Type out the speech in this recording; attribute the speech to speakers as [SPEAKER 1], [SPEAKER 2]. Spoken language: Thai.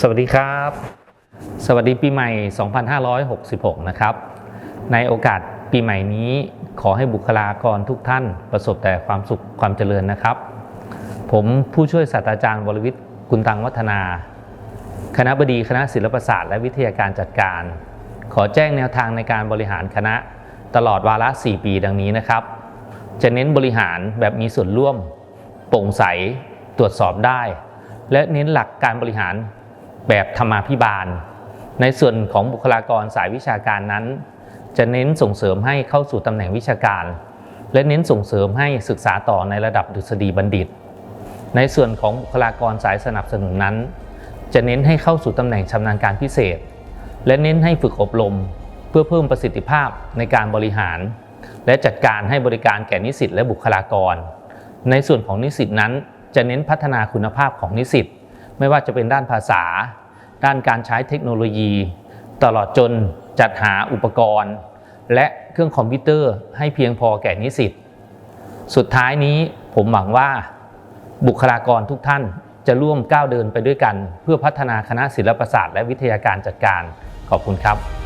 [SPEAKER 1] สวัสดีครับ สวัสดีปีใหม่ 2566 นะครับ ในโอกาสปีใหม่นี้ขอให้บุคลากรทุกท่านประสบแต่ความสุขความเจริญนะครับ ผมผู้ช่วยศาสตราจารย์วรวิทย์กุลตังวัฒนา คณะบดีคณะศิลปศาสตร์และวิทยาการจัดการ ขอแจ้งแนวทางในการบริหารคณะตลอดวาระ 4 ปีดังนี้นะครับ จะเน้นบริหารแบบมีส่วนร่วม โปร่งใส ตรวจสอบได้ และเน้นหลักการบริหาร แบบธรรมาภิบาล ในส่วนของบุคลากรสายวิชาการนั้น จะเน้นส่งเสริมให้เข้าสู่ตำแหน่งวิชาการ และเน้นส่งเสริมให้ศึกษาต่อในระดับดุษฎีบัณฑิต ในส่วนของบุคลากรสายสนับสนุนนั้น จะเน้นให้เข้าสู่ตำแหน่งชำนาญการพิเศษ และเน้นให้ฝึกอบรม เพื่อเพิ่มประสิทธิภาพในการบริหาร และจัดการให้บริการแก่นิสิตและบุคลากร ในส่วนของนิสิตนั้นจะเน้นพัฒนาคุณภาพของนิสิต ไม่ว่าจะเป็นด้านภาษา ด้านการใช้เทคโนโลยี ตลอดจนจัดหาอุปกรณ์ และเครื่องคอมพิวเตอร์ให้เพียงพอแก่นิสิตสุดท้ายนี้ผมหวังว่าบุคลากรทุกท่านจะร่วมก้าวเดินไปด้วยกัน เพื่อพัฒนาคณะศิลปศาสตร์และวิทยาการจัดการขอบคุณครับ